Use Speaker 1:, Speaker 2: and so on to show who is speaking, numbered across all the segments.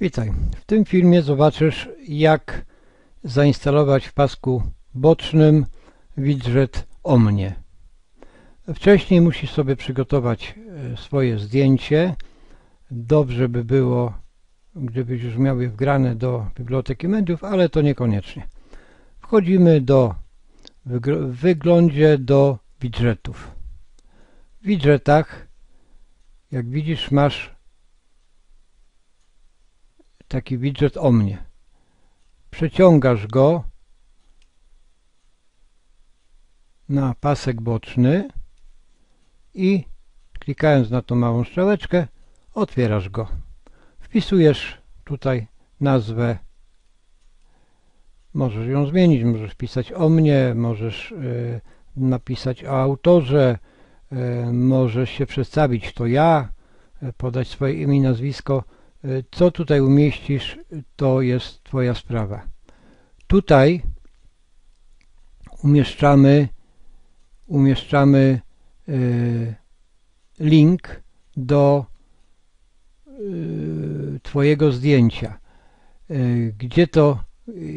Speaker 1: Witaj. W tym filmie zobaczysz jak zainstalować w pasku bocznym widget o mnie. Wcześniej musisz sobie przygotować e, swoje zdjęcie. Dobrze by było, gdybyś już miał je wgrane do biblioteki mediów, ale to niekoniecznie. Wchodzimy do w wyglądzie do widgetów. W widgetach, jak widzisz, masz taki widget o mnie. Przeciągasz go na pasek boczny i klikając na tą małą strzałeczkę otwierasz go. Wpisujesz tutaj nazwę Możesz ją zmienić, możesz wpisać o mnie, możesz y, napisać o autorze, y, możesz się przedstawić, to ja, y, podać swoje imię i nazwisko. Co tutaj umieścisz, to jest Twoja sprawa. Tutaj umieszczamy, umieszczamy y, link do y, Twojego zdjęcia. Y, gdzie to,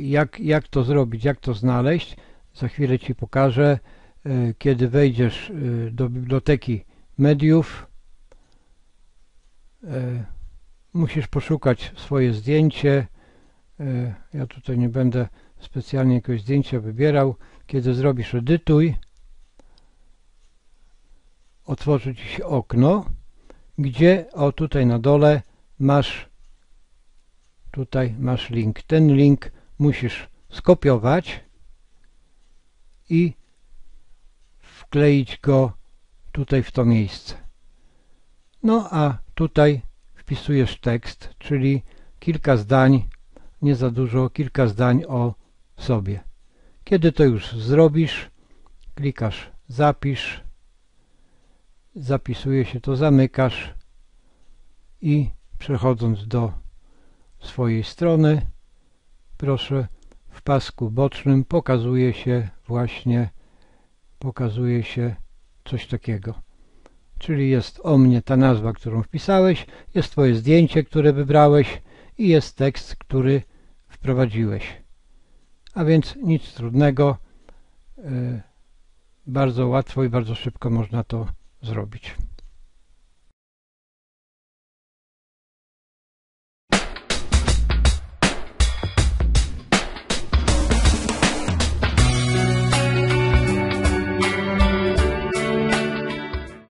Speaker 1: jak, jak to zrobić, jak to znaleźć, za chwilę Ci pokażę. Kiedy wejdziesz do biblioteki mediów, musisz poszukać swoje zdjęcie. E, ja tutaj nie będę specjalnie jakiegoś zdjęcia wybierał. Kiedy zrobisz edytuj, otworzy Ci się okno, gdzie o tutaj na dole masz tutaj masz link. Ten link musisz skopiować i wkleić go tutaj w to miejsce. No a tutaj wpisujesz tekst, czyli kilka zdań, nie za dużo, kilka zdań o sobie. Kiedy to już zrobisz, klikasz zapisz, zapisuje się to, zamykasz i przechodząc do swojej strony, proszę w pasku bocznym pokazuje się właśnie pokazuje się coś takiego czyli jest o mnie ta nazwa, którą wpisałeś, jest Twoje zdjęcie, które wybrałeś i jest tekst, który wprowadziłeś. A więc nic trudnego, e, bardzo łatwo i bardzo szybko można to zrobić.